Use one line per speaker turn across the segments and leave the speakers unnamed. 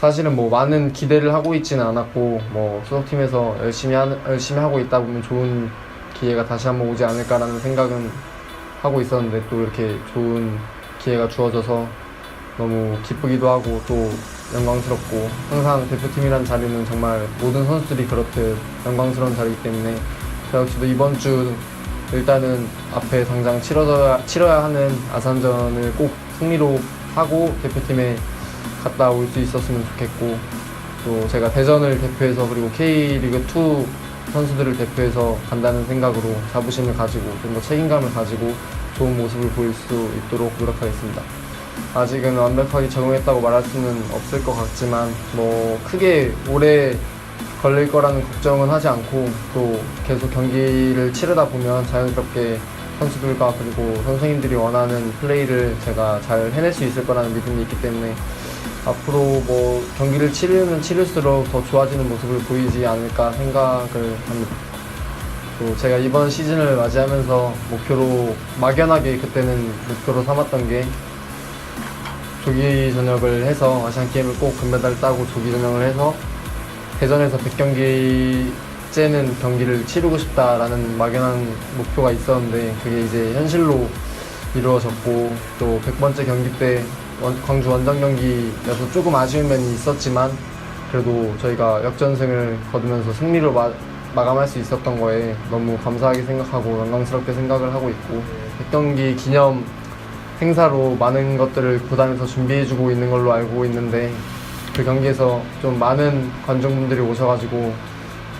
사실은 뭐 많은 기대를 하고 있지는 않았고 뭐 소속팀에서 열심히 하, 열심히 하고 있다 보면 좋은 기회가 다시 한번 오지 않을까라는 생각은 하고 있었는데 또 이렇게 좋은 기회가 주어져서 너무 기쁘기도 하고 또 영광스럽고 항상 대표팀이란 자리는 정말 모든 선수들이 그렇듯 영광스러운 자리이기 때문에 저 역시도 이번 주 일단은 앞에 당장 치러져야, 치러야 하는 아산전을 꼭 승리로 하고 대표팀에 갔다 올 수 있었으면 좋겠고 또 제가 대전을 대표해서 그리고 K리그2 선수들을 대표해서 간다는 생각으로 자부심을 가지고 좀 더 책임감을 가지고 좋은 모습을 보일 수 있도록 노력하겠습니다. 아직은 완벽하게 적응했다고 말할 수는 없을 것 같지만 뭐 크게 오래 걸릴 거라는 걱정은 하지 않고 또 계속 경기를 치르다 보면 자연스럽게 선수들과 그리고 선생님들이 원하는 플레이를 제가 잘 해낼 수 있을 거라는 믿음이 있기 때문에 앞으로 뭐 경기를 치르면 치를수록 더 좋아지는 모습을 보이지 않을까 생각을 합니다. 또 제가 이번 시즌을 맞이하면서 목표로 막연하게 그때는 목표로 삼았던 게 조기 전역을 해서 아시안 게임을 꼭 금메달 따고 조기 전역을 해서 대전에서 100경기째는 경기를 치르고 싶다라는 막연한 목표가 있었는데 그게 이제 현실로 이루어졌고 또 100번째 경기 때 원- 광주 원정 경기여서 조금 아쉬운 면이 있었지만 그래도 저희가 역전승을 거두면서 승리로 마, 마감할 수 있었던 거에 너무 감사하게 생각하고 영광스럽게 생각을 하고 있고 100경기 기념 행사로 많은 것들을 구단에서 준비해주고 있는 걸로 알고 있는데 그 경기에서 좀 많은 관중분들이 오셔가지고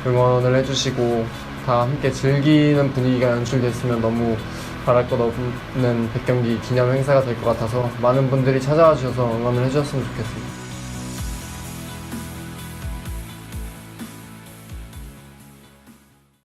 응원을 해주시고 다 함께 즐기는 분위기가 연출됐으면 너무 바랄 것 없는 100경기 기념 행사가 될 것 같아서 많은 분들이 찾아와 주셔서 응원을 해주셨으면 좋겠습니다.